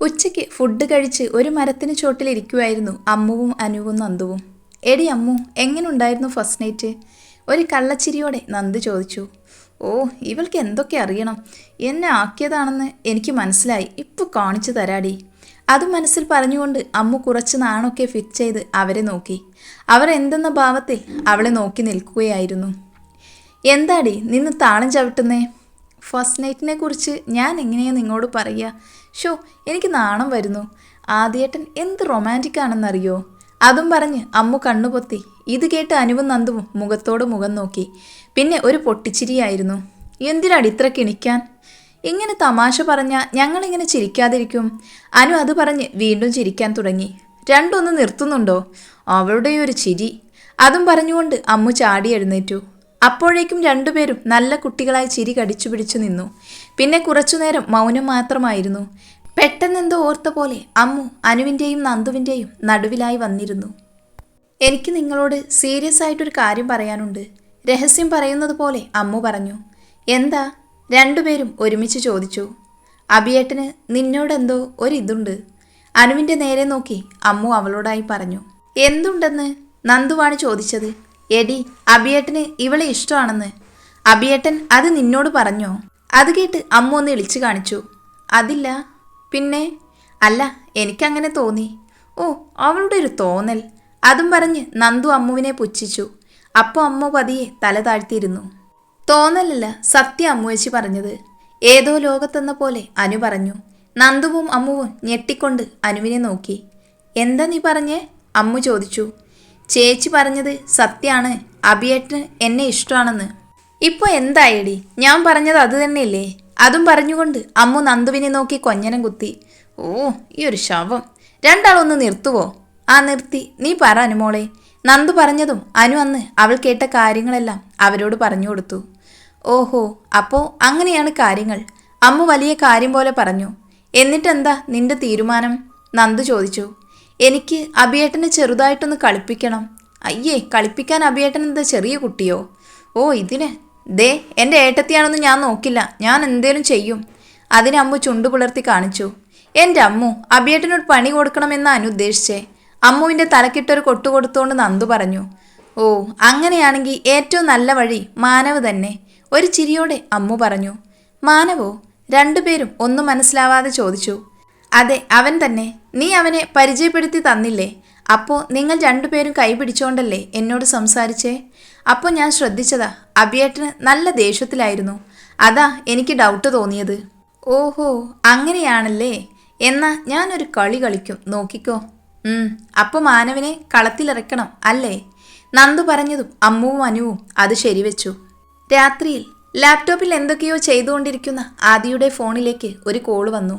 ഉച്ചയ്ക്ക് ഫുഡ് കഴിച്ച് ഒരു മരത്തിന് ചോട്ടിലിരിക്കുമായിരുന്നു അമ്മുവും അനുവും നന്ദുവും. എടി അമ്മു എങ്ങനുണ്ടായിരുന്നു ഫസ്റ്റ് നൈറ്റ്? ഒരു കള്ളച്ചിരിയോടെ നന്ദ് ചോദിച്ചു. ഓ ഇവൾക്ക് എന്തൊക്കെ അറിയണം? എന്നെ ആക്കിയതാണെന്ന് എനിക്ക് മനസ്സിലായി. ഇപ്പോൾ കാണിച്ചു തരാടി. അത് മനസ്സിൽ പറഞ്ഞുകൊണ്ട് അമ്മു കുറച്ച് നാണൊക്കെ ഫിറ്റ് ചെയ്ത് അവരെ നോക്കി. അവർ എന്തെന്ന ഭാവത്തിൽ അവളെ നോക്കി നിൽക്കുകയായിരുന്നു. എന്താടി നിന്ന് താളം ചവിട്ടുന്നേ? ഫസ്റ്റ് നൈറ്റിനെ കുറിച്ച് ഞാൻ എങ്ങനെയാണ് നിങ്ങളോട് പറയുക ഷോ എനിക്ക് നാണം വരുന്നു. ആദ്യേട്ടൻ എന്ത് റൊമാന്റിക് ആണെന്നറിയോ? അതും പറഞ്ഞ് അമ്മു കണ്ണുപൊത്തി ഇത് കേട്ട് അനുവും നന്ദുവും മുഖത്തോട് മുഖം നോക്കി. പിന്നെ ഒരു പൊട്ടിച്ചിരിയായിരുന്നു. എന്തിനാണ് ഇത്ര കിണിക്കാൻ? ഇങ്ങനെ തമാശ പറഞ്ഞാൽ ഞങ്ങളിങ്ങനെ ചിരിക്കാതിരിക്കും. അനു അത് പറഞ്ഞ് വീണ്ടും ചിരിക്കാൻ തുടങ്ങി. രണ്ടൊന്ന് നിർത്തുന്നുണ്ടോ? അവളുടെ ഒരു ചിരി. അതും പറഞ്ഞുകൊണ്ട് അമ്മു ചാടി എഴുന്നേറ്റു. അപ്പോഴേക്കും രണ്ടുപേരും നല്ല കുട്ടികളായി ചിരി കടിച്ചു പിടിച്ചു നിന്നു. പിന്നെ കുറച്ചുനേരം മൗനം മാത്രമായിരുന്നു. പെട്ടെന്നെന്തോ ഓർത്ത പോലെ അമ്മു അനുവിന്റെയും നന്ദുവിന്റെയും നടുവിലായി വന്നിരുന്നു. എനിക്ക് നിങ്ങളോട് സീരിയസ് ആയിട്ടൊരു കാര്യം പറയാനുണ്ട്. രഹസ്യം പറയുന്നത് പോലെ അമ്മു പറഞ്ഞു. എന്താ? രണ്ടുപേരും ഒരുമിച്ച് ചോദിച്ചു. അബിയേട്ടന് നിന്നോടെന്തോ ഒരിതുണ്ട്. അനുവിന്റെ നേരെ നോക്കി അമ്മു അവളോടായി പറഞ്ഞു. എന്തുണ്ടെന്ന് നന്ദുവാണ് ചോദിച്ചത്. എടി അബിയേട്ടന് ഇവളെ ഇഷ്ടമാണെന്ന്. അബിയേട്ടൻ അത് നിന്നോട് പറഞ്ഞോ? അത് കേട്ട് അമ്മ ഒന്ന് ഇളിച്ചു കാണിച്ചു. അതില്ല. പിന്നെ? അല്ല എനിക്കങ്ങനെ തോന്നി. ഓ അവളുടെ ഒരു തോന്നൽ. അതും പറഞ്ഞ് നന്ദു അമ്മുവിനെ പുച്ഛിച്ചു. അപ്പോൾ അമ്മ പതിയെ തല താഴ്ത്തിയിരുന്നു. തോന്നലല്ല സത്യം അമ്മുവച്ചി പറഞ്ഞത്. ഏതോ ലോകത്തെന്ന പോലെ അനു പറഞ്ഞു. നന്ദുവും അമ്മുവും ഞെട്ടിക്കൊണ്ട് അനുവിനെ നോക്കി. എന്താ നീ പറഞ്ഞേ? അമ്മു ചോദിച്ചു. ചേച്ചി പറഞ്ഞത് സത്യാണ്. അഭിയേട്ടന് എന്നെ ഇഷ്ടമാണെന്ന്. ഇപ്പൊ എന്തായടി? ഞാൻ പറഞ്ഞത് അത് തന്നെയല്ലേ? അതും പറഞ്ഞുകൊണ്ട് അമ്മു നന്ദുവിനെ നോക്കി കൊഞ്ഞനം കുത്തി. ഓ ഈ ഒരു ശവം. രണ്ടാളൊന്ന് നിർത്തുവോ? ആ നിർത്തി. നീ പറ അനുമോളെ. നന്ദു പറഞ്ഞതും അനു അന്ന് അവൾ കേട്ട കാര്യങ്ങളെല്ലാം അവരോട് പറഞ്ഞു കൊടുത്തു. ഓഹോ അപ്പോ അങ്ങനെയാണ് കാര്യങ്ങൾ. അമ്മു വലിയ കാര്യം പോലെ പറഞ്ഞു. എന്നിട്ടെന്താ നിന്റെ തീരുമാനം? നന്ദു ചോദിച്ചു. എനിക്ക് അഭിയേട്ടനെ ചെറുതായിട്ടൊന്ന് കളിപ്പിക്കണം. അയ്യേ കളിപ്പിക്കാൻ അഭിയേട്ടൻ എന്താ ചെറിയ കുട്ടിയോ? ഓ ഇതിന്. ദേ എന്റെ ഏട്ടത്തിയാണെന്ന് ഞാൻ നോക്കില്ല. ഞാൻ എന്തേലും ചെയ്യും. അതിന് അമ്മു ചുണ്ടു പുലർത്തി കാണിച്ചു. എന്റെ അമ്മു അഭിയേട്ടനൊരു പണി കൊടുക്കണമെന്ന് അനു ഉദ്ദേശിച്ചേ. അമ്മുവിന്റെ തലക്കിട്ടൊരു കൊട്ടു കൊടുത്തുകൊണ്ട് നന്ദു പറഞ്ഞു. ഓ അങ്ങനെയാണെങ്കിൽ ഏറ്റവും നല്ല വഴി മാനവ് തന്നെ. ഒരു ചിരിയോടെ അമ്മു പറഞ്ഞു. മാനവോ? രണ്ടുപേരും ഒന്നും മനസ്സിലാവാതെ ചോദിച്ചു. അതെ അവൻ തന്നെ. നീ അവനെ പരിചയപ്പെടുത്തി തന്നില്ലേ? അപ്പോൾ നിങ്ങൾ രണ്ടുപേരും കൈപിടിച്ചോണ്ടല്ലേ എന്നോട് സംസാരിച്ചേ? അപ്പോൾ ഞാൻ ശ്രദ്ധിച്ചതാ. അഭിയേട്ടന് നല്ല ദേഷ്യത്തിലായിരുന്നു. അതാ എനിക്ക് ഡൗട്ട് തോന്നിയത്. ഓഹോ അങ്ങനെയാണല്ലേ. എന്നാ ഞാനൊരു കളി കളിക്കും. നോക്കിക്കോ. അപ്പോൾ മാനവനെ കളത്തിലിറക്കണം അല്ലേ? നന്ദു പറഞ്ഞതും അമ്മുവും അനുവും അത് ശരിവെച്ചു. രാത്രിയിൽ ലാപ്ടോപ്പിൽ എന്തൊക്കെയോ ചെയ്തുകൊണ്ടിരിക്കുന്ന ആദിയുടെ ഫോണിലേക്ക് ഒരു കോൾ വന്നു.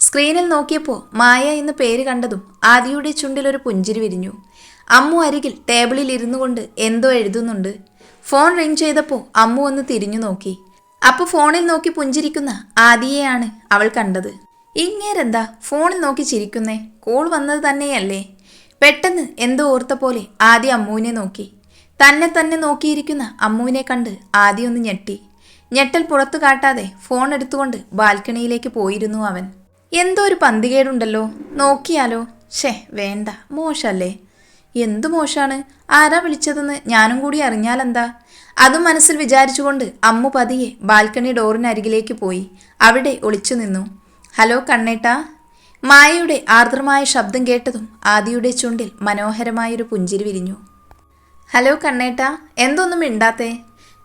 സ്ക്രീനിൽ നോക്കിയപ്പോൾ മായ എന്ന പേര് കണ്ടതും ആദിയുടെ ചുണ്ടിലൊരു പുഞ്ചിരി വിരിഞ്ഞു. അമ്മു അരികിൽ ടേബിളിൽ ഇരുന്നു കൊണ്ട് എന്തോ എഴുതുന്നുണ്ട്. ഫോൺ റിംഗ് ചെയ്തപ്പോൾ അമ്മു ഒന്ന് തിരിഞ്ഞു നോക്കി. അപ്പോൾ ഫോണിൽ നോക്കി പുഞ്ചിരിക്കുന്ന ആദിയെയാണ് അവൾ കണ്ടത്. ഇങ്ങേരെന്താ ഫോണിൽ നോക്കി ചിരിക്കുന്നേ? കോൾ വന്നത് തന്നെയല്ലേ? പെട്ടെന്ന് എന്തോ ഓർത്ത പോലെ ആദ്യ അമ്മുവിനെ നോക്കി. തന്നെ തന്നെ നോക്കിയിരിക്കുന്ന അമ്മുവിനെ കണ്ട് ആദ്യം ഒന്ന് ഞെട്ടി. ഞെട്ടൽ പുറത്തു കാട്ടാതെ ഫോൺ എടുത്തുകൊണ്ട് ബാൽക്കണിയിലേക്ക് പോയിരുന്നു അവൻ. എന്തോ ഒരു പന്തികേടുണ്ടല്ലോ. നോക്കിയാലോ. ഷേ വേണ്ട. മോശല്ലേ. എന്തു മോശാണ്? ആരാ വിളിച്ചതെന്ന് ഞാനും കൂടി അറിഞ്ഞാലെന്താ? അതും മനസ്സിൽ വിചാരിച്ചുകൊണ്ട് അമ്മു പതിയെ ബാൽക്കണി ഡോറിനരികിലേക്ക് പോയി. അവിടെ ഒളിച്ചു നിന്നു. ഹലോ കണ്ണേട്ടാ. മായയുടെ ആർദ്രമായ ശബ്ദം കേട്ടതും ആദിയുടെ ചുണ്ടിൽ മനോഹരമായൊരു പുഞ്ചിരി വിരിഞ്ഞു. ഹലോ കണ്ണേട്ടാ. എന്തൊന്നും മിണ്ടാത്തേ?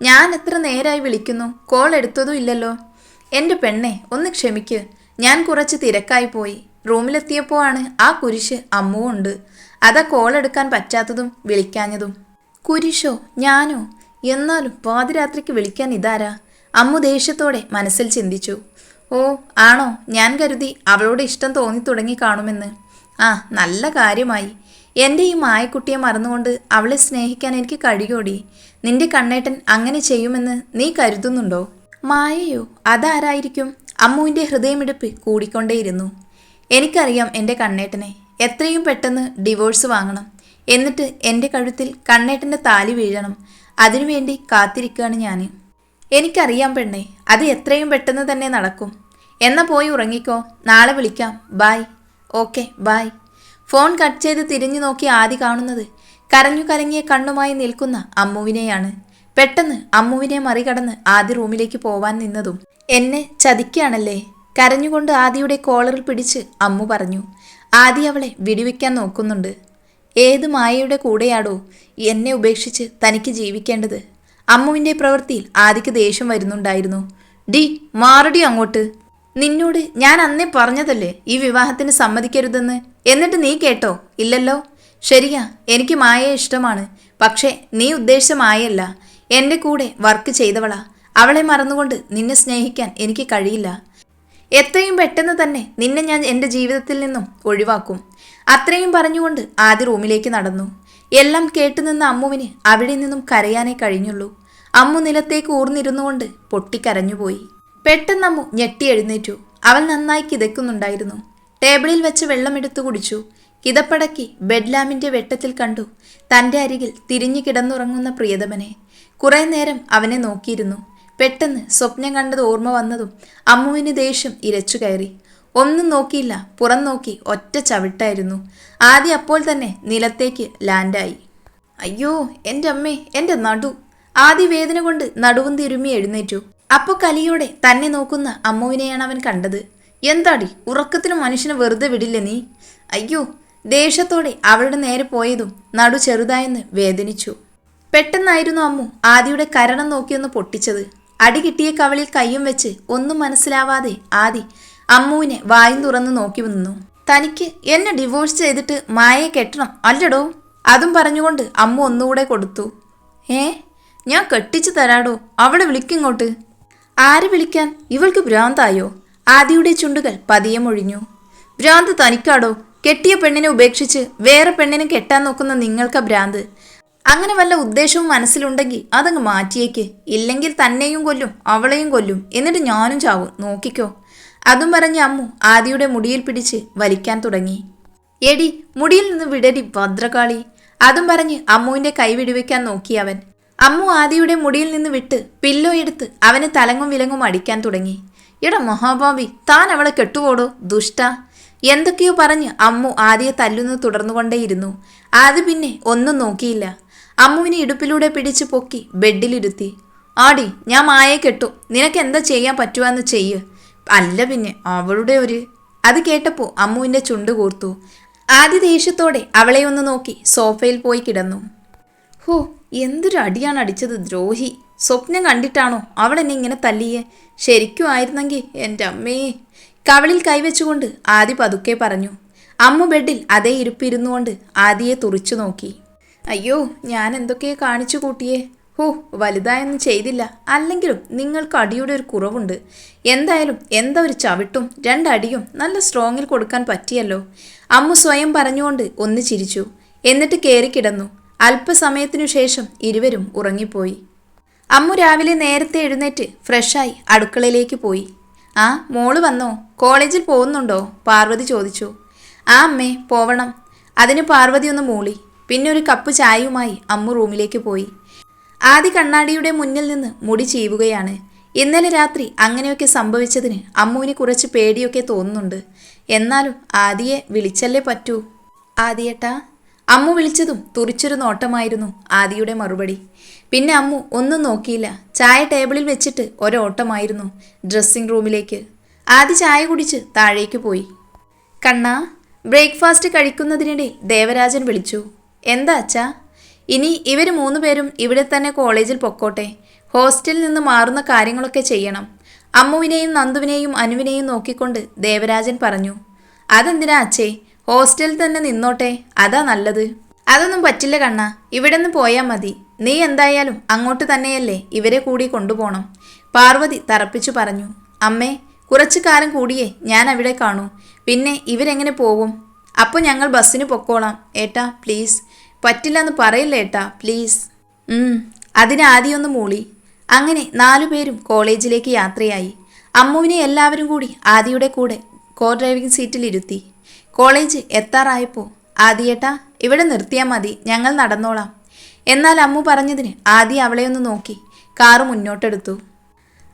ഞാൻ എത്ര നേരായി വിളിക്കുന്നു? കോൾ എടുത്തതും ഇല്ലല്ലോ. എന്റെ പെണ്ണെ ഒന്ന് ക്ഷമിക്ക്. ഞാൻ കുറച്ച് തിരക്കായി പോയി. റൂമിലെത്തിയപ്പോൾ ആണ് ആ കുരിശ് അമ്മുവും ഉണ്ട്. അതാ കോൾ എടുക്കാൻ പറ്റാത്തതും വിളിക്കാഞ്ഞതും. കുരിശോ ഞാനോ? എന്നാലും പാതിരാത്രിക്ക് വിളിക്കാൻ ഇതാരാ? അമ്മു ദേഷ്യത്തോടെ മനസ്സിൽ ചിന്തിച്ചു. ഓ ആണോ? ഞാൻ കരുതി അവളോട് ഇഷ്ടം തോന്നി തുടങ്ങി കാണുമെന്ന്. ആ നല്ല കാര്യമായി. എന്റെ ഈ മായക്കുട്ടിയെ മറന്നുകൊണ്ട് അവളെ സ്നേഹിക്കാൻ എനിക്ക് കഴിയോടി? നിന്റെ കണ്ണേട്ടൻ അങ്ങനെ ചെയ്യുമെന്ന് നീ കരുതുന്നുണ്ടോ? മായയോ അതാരായിരിക്കും? അമ്മുവിന്റെ ഹൃദയമിടിപ്പ് കൂടിക്കൊണ്ടേയിരുന്നു. എനിക്കറിയാം എന്റെ കണ്ണേട്ടനെ. എത്രയും പെട്ടെന്ന് ഡിവോഴ്സ് വാങ്ങണം. എന്നിട്ട് എന്റെ കഴുത്തിൽ കണ്ണേട്ടന്റെ താലി വീഴണം. അതിനുവേണ്ടി കാത്തിരിക്കുകയാണ് ഞാൻ എനിക്കറിയാം പെണ്ണെ അത് എത്രയും പെട്ടെന്ന് തന്നെ നടക്കും. എന്നാ പോയി ഉറങ്ങിക്കോ. നാളെ വിളിക്കാം. Bye okay bye phone cut ചെയ്ത് തിരിഞ്ഞു നോക്കി ആദ്യ കാണുന്നത്. കരഞ്ഞു കലങ്ങിയ കണ്ണുമായി നിൽക്കുന്ന അമ്മുവിനെയാണ്. പെട്ടെന്ന് അമ്മുവിനെ മറികടന്ന് ആദ്യ റൂമിലേക്ക് പോവാൻ നിന്നതും എന്നെ ചതിക്കുകയാണല്ലേ? കരഞ്ഞുകൊണ്ട് ആദിയുടെ കോളറിൽ പിടിച്ച് അമ്മു പറഞ്ഞു ആദി അവളെ വിടിവിക്കാൻ നോക്കുന്നുണ്ട്. ഏത് മായയുടെ കൂടെയാടോ എന്നെ ഉപേക്ഷിച്ച് തനിക്ക് ജീവിക്കേണ്ടത്? അമ്മുവിന്റെ പ്രവൃത്തിയിൽ ആദിക്ക് ദേഷ്യം വരുന്നുണ്ടായിരുന്നു. ഡി മാറടി അങ്ങോട്ട്. നിന്നോട് ഞാൻ അന്നേ പറഞ്ഞതല്ലേ ഈ വിവാഹത്തിന് സമ്മതിക്കരുതെന്ന്? എന്നിട്ട് നീ കേട്ടോ ഇല്ലല്ലോ? ശരിയാ എനിക്ക് മായയെ ഇഷ്ടമാണ്. പക്ഷേ നീ ഉദ്ദേശിച്ച മായയല്ല. കൂടെ വർക്ക് ചെയ്തവളാ. അവളെ മറന്നുകൊണ്ട് നിന്നെ സ്നേഹിക്കാൻ എനിക്ക് കഴിയില്ല. എത്രയും പെട്ടെന്ന് തന്നെ നിന്നെ ഞാൻ എന്റെ ജീവിതത്തിൽ നിന്നും ഒഴിവാക്കും. അത്രയും പറഞ്ഞുകൊണ്ട് ആദ്യ റൂമിലേക്ക് നടന്നു. എല്ലാം കേട്ടുനിന്ന അമ്മുവിന് അവിടെ നിന്നും കരയാനേ കഴിഞ്ഞുള്ളൂ. അമ്മു നിലത്തേക്ക് ഊർന്നിരുന്നുകൊണ്ട് പൊട്ടിക്കരഞ്ഞുപോയി. പെട്ടെന്ന് അമ്മു ഞെട്ടി എഴുന്നേറ്റു. അവൾ നന്നായി കിതയ്ക്കുന്നുണ്ടായിരുന്നു. ടേബിളിൽ വെച്ച് വെള്ളമെടുത്തു കുടിച്ചു. കിതപ്പടക്കി ബെഡ് ലാമ്പിന്റെ വെട്ടത്തിൽ കണ്ടു. തന്റെ അരികിൽ തിരിഞ്ഞു കിടന്നുറങ്ങുന്ന പ്രിയതമനെ. കുറേ നേരം അവനെ നോക്കിയിരുന്നു. പെട്ടെന്ന് സ്വപ്നം കണ്ടത് ഓർമ്മ വന്നതും അമ്മുവിന് ദേഷ്യം ഇരച്ചു കയറി. ഒന്നും നോക്കിയില്ല. പുറം നോക്കി ഒറ്റ ചവിട്ടായിരുന്നു. ആദ്യം അപ്പോൾ തന്നെ നിലത്തേക്ക് ലാൻഡായി. അയ്യോ എന്റെ അമ്മേ എന്റെ നടു. ആദ്യ വേദന കൊണ്ട് നടുവും തിരുമി എഴുന്നേറ്റു. അപ്പൊ കലിയോടെ തന്നെ നോക്കുന്ന അമ്മുവിനെയാണ് അവൻ കണ്ടത്. എന്താടി? ഉറക്കത്തിന് മനുഷ്യനെ വെറുതെ വിടില്ല നീ? അയ്യോ ദേഷ്യത്തോടെ അവളുടെ നേരെ പോയതും നടു ചെറുതായെന്ന് വേദനിച്ചു. പെട്ടെന്നായിരുന്നു അമ്മു ആദിയുടെ കരണം നോക്കിയൊന്ന് പൊട്ടിച്ചത്. അടി കിട്ടിയ കവളിൽ കയ്യും വെച്ച് ഒന്നും മനസ്സിലാവാതെ ആദി അമ്മുവിനെ വായും തുറന്ന് നോക്കി നിന്നു. തനിക്ക് എന്നെ ഡിവോഴ്സ് ചെയ്തിട്ട് മായയെ കെട്ടണം അല്ലടോ? അതും പറഞ്ഞുകൊണ്ട് അമ്മു ഒന്നുകൂടെ കൊടുത്തു. ഏ? ഞാൻ കെട്ടിച്ചു തരാടോ? അവളെ വിളിക്കിങ്ങോട്ട് ആര് വിളിക്കാൻ ഇവൾക്ക് ഭ്രാന്തായോ? ആദിയുടെ ചുണ്ടുകൾ പതിയെ മൊഴിഞ്ഞു. ഭ്രാന്ത് തനിക്കാടോ? കെട്ടിയ പെണ്ണിനെ ഉപേക്ഷിച്ച് വേറെ പെണ്ണിനെ കെട്ടാൻ നോക്കുന്ന നിങ്ങൾക്ക് ഭ്രാന്ത്. അങ്ങനെ വല്ല ഉദ്ദേശവും മനസ്സിലുണ്ടെങ്കിൽ അതങ്ങ് മാറ്റിയേക്ക്. ഇല്ലെങ്കിൽ തന്നെയും കൊല്ലും അവളെയും കൊല്ലും. എന്നിട്ട് ഞാനും ചാവും. നോക്കിക്കോ. അതും പറഞ്ഞ് അമ്മു ആദിയുടെ മുടിയിൽ പിടിച്ച് വലിക്കാൻ തുടങ്ങി. എടി മുടിയിൽ നിന്ന് വിടടി ഭദ്രകാളി. അതും പറഞ്ഞ് അമ്മുവിന്റെ കൈ വിടുവെക്കാൻ നോക്കി അവൻ. അമ്മു ആദിയുടെ മുടിയിൽ നിന്ന് വിട്ട് പില്ലോ എടുത്ത് അവന് തലങ്ങും വിലങ്ങും അടിക്കാൻ തുടങ്ങി. എടാ മഹാബാബി താൻ അവളെ കെട്ടുപോടോ ദുഷ്ട. എന്തൊക്കെയോ പറഞ്ഞ് അമ്മു ആദിയെ തല്ലുന്നത് തുടർന്നുകൊണ്ടേയിരുന്നു. ആദ്യ പിന്നെ ഒന്നും നോക്കിയില്ല. അമ്മുവിനെ ഇടുപ്പിലൂടെ പിടിച്ചു പൊക്കി ബെഡിലിരുത്തി. ആടി ഞാൻ മായയെ കെട്ടു. നിനക്ക് എന്താ ചെയ്യാൻ പറ്റുവാന്ന് ചെയ്യ്. അല്ല പിന്നെ അവളുടെ ഒരു അത് കേട്ടപ്പോ അമ്മുവിന്റെ ചുണ്ട് കൂർത്തു. ആദ്യ ദേഷ്യത്തോടെ അവളെ ഒന്ന് നോക്കി സോഫയിൽ പോയി കിടന്നു. ഹോ എന്തൊരു അടിയാണ് അടിച്ചത് ദ്രോഹി. സ്വപ്നം കണ്ടിട്ടാണോ അവൾ എന്നെ ഇങ്ങനെ തല്ലിയേ? ശരിക്കും ആയിരുന്നെങ്കിൽ എന്റെ അമ്മേ. കവളിൽ കൈവച്ചുകൊണ്ട് ആദി പതുക്കെ പറഞ്ഞു. അമ്മ ബെഡിൽ അതേ ഇരിപ്പിരുന്നുകൊണ്ട് ആദിയെ തുറിച്ചു നോക്കി. അയ്യോ ഞാൻ എന്തൊക്കെ കാണിച്ചു കൂട്ടിയേ? ഹോ വലുതായൊന്നും ചെയ്തില്ല. അല്ലെങ്കിലും നിങ്ങൾക്ക് അടിയുടെ ഒരു കുറവുണ്ട്. എന്തായാലും എന്താ ഒരു ചവിട്ടും രണ്ടടിയും നല്ല സ്ട്രോങ്ങിൽ കൊടുക്കാൻ പറ്റിയല്ലോ. അമ്മ സ്വയം പറഞ്ഞുകൊണ്ട് ഒന്ന് ചിരിച്ചു. എന്നിട്ട് കയറി കിടന്നു. അല്പസമയത്തിനു ശേഷം ഇരുവരും ഉറങ്ങിപ്പോയി. അമ്മു രാവിലെ നേരത്തെ എഴുന്നേറ്റ് ഫ്രഷായി അടുക്കളയിലേക്ക് പോയി. ആ മോൾ വന്നോ? കോളേജിൽ പോകുന്നുണ്ടോ? പാർവതി ചോദിച്ചു. ആ അമ്മേ പോവണം. അതിന് പാർവതി ഒന്ന് മൂളി. പിന്നെ ഒരു കപ്പ് ചായയുമായി അമ്മു റൂമിലേക്ക് പോയി. ആദി കണ്ണാടിയുടെ മുന്നിൽ നിന്ന് മുടി ചീവുകയാണ്. ഇന്നലെ രാത്രി അങ്ങനെയൊക്കെ സംഭവിച്ചതിന് അമ്മുവിന് കുറച്ച് പേടിയൊക്കെ തോന്നുന്നുണ്ട്. എന്നാലും ആദിയെ വിളിച്ചല്ലേ പറ്റൂ? ആദിയേട്ടാ അമ്മു വിളിച്ചതും തുറിച്ചൊരു നോട്ടമായിരുന്നു ആദിയുടെ മറുപടി. പിന്നെ അമ്മു ഒന്നും നോക്കിയില്ല. ചായ ടേബിളിൽ വെച്ചിട്ട് ഒരോട്ടമായിരുന്നു ഡ്രസ്സിംഗ് റൂമിലേക്ക്. ആദി ചായ കുടിച്ച് താഴേക്ക് പോയി. കണ്ണ ബ്രേക്ക്ഫാസ്റ്റ് കഴിക്കുന്നതിനിടെ ദേവരാജൻ വിളിച്ചു. എന്താ അച്ഛാ? ഇനി ഇവർ മൂന്ന് പേരും ഇവിടെ തന്നെ കോളേജിൽ പൊക്കോട്ടെ. ഹോസ്റ്റലിൽ നിന്ന് മാറുന്ന കാര്യങ്ങളൊക്കെ ചെയ്യണം. അമ്മുവിനെയും നന്ദുവിനെയും അനുവിനെയും നോക്കിക്കൊണ്ട് ദേവരാജൻ പറഞ്ഞു. അതെന്തിനാ അച്ഛേ? ഹോസ്റ്റലിൽ തന്നെ നിന്നോട്ടെ. അതാ നല്ലത്. അതൊന്നും പറ്റില്ല കണ്ണ. ഇവിടെ നിന്ന് പോയാൽ മതി. നീ എന്തായാലും അങ്ങോട്ട് തന്നെയല്ലേ ഇവരെ കൂടി കൊണ്ടുപോകണം പാർവതി തറപ്പിച്ചു പറഞ്ഞു. അമ്മേ കുറച്ചു കാലം കൂടിയേ ഞാൻ അവിടെ കാണൂ. പിന്നെ ഇവരെങ്ങനെ പോകും അപ്പോൾ ഞങ്ങൾ ബസ്സിന് പൊക്കോളാം. ഏട്ടാ പ്ലീസ്. പറ്റില്ലെന്ന് പറയില്ല ഏട്ടാ പ്ലീസ്. ഉം, അതിന് മൂളി. അങ്ങനെ നാലുപേരും കോളേജിലേക്ക് യാത്രയായി. അമ്മുവിനെ എല്ലാവരും കൂടി ആദിയുടെ കൂടെ കോ ഡ്രൈവിംഗ് സീറ്റിൽ ഇരുത്തി കോളേജ് എത്താറായപ്പോൾ ആദിയേട്ടാ ഇവിടെ നിർത്തിയാൽ മതി ഞങ്ങൾ നടന്നോളാം. എന്നാൽ അമ്മു പറഞ്ഞതിന് ആദി അവളെ ഒന്ന് നോക്കി കാറ് മുന്നോട്ടെടുത്തു.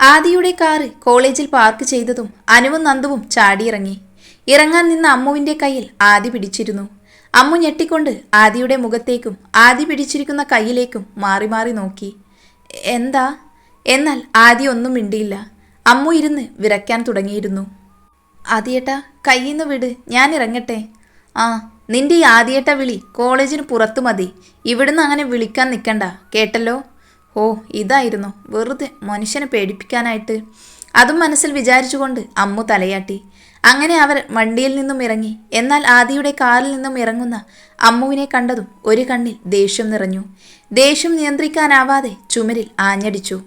ആദിയുടെ കാറ് കോളേജിൽ പാർക്ക് ചെയ്തതും അനുവും നന്ദുവും ചാടിയിറങ്ങി. ഇറങ്ങാൻ നിന്ന അമ്മുവിന്റെ കയ്യിൽ ആദി പിടിച്ചിരുന്നു. അമ്മു ഞെട്ടിക്കൊണ്ട് ആദിയുടെ മുഖത്തേക്കും ആദി പിടിച്ചിരിക്കുന്ന കയ്യിലേക്കും മാറി മാറി നോക്കി. എന്താ? എന്നാൽ ആദി ഒന്നും മിണ്ടിയില്ല. അമ്മു ഇരുന്ന് വിറയ്ക്കാൻ തുടങ്ങിയിരുന്നു. ആദിയേട്ടാ കയ്യിന്ന് വിട്. ഞാൻ ഇറങ്ങട്ടെ. ആ നിന്റെ ഈ ആദിയേട്ട വിളി കോളേജിന് പുറത്തു മതി. ഇവിടുന്ന് അങ്ങനെ വിളിക്കാൻ നിൽക്കണ്ട കേട്ടല്ലോ? ഓ ഇതായിരുന്നു. വെറുതെ മനുഷ്യനെ പേടിപ്പിക്കാനായിട്ട്. അതും മനസ്സിൽ വിചാരിച്ചുകൊണ്ട് അമ്മു തലയാട്ടി. അങ്ങനെ അവർ വണ്ടിയിൽ നിന്നും ഇറങ്ങി. എന്നാൽ ആദിയുടെ കാറിൽ നിന്നും ഇറങ്ങുന്ന അമ്മുവിനെ കണ്ടതും ഒരു കണ്ണിൽ ദേഷ്യം നിറഞ്ഞു. ദേഷ്യം നിയന്ത്രിക്കാനാവാതെ ചുമരിൽ ആഞ്ഞടിച്ചു.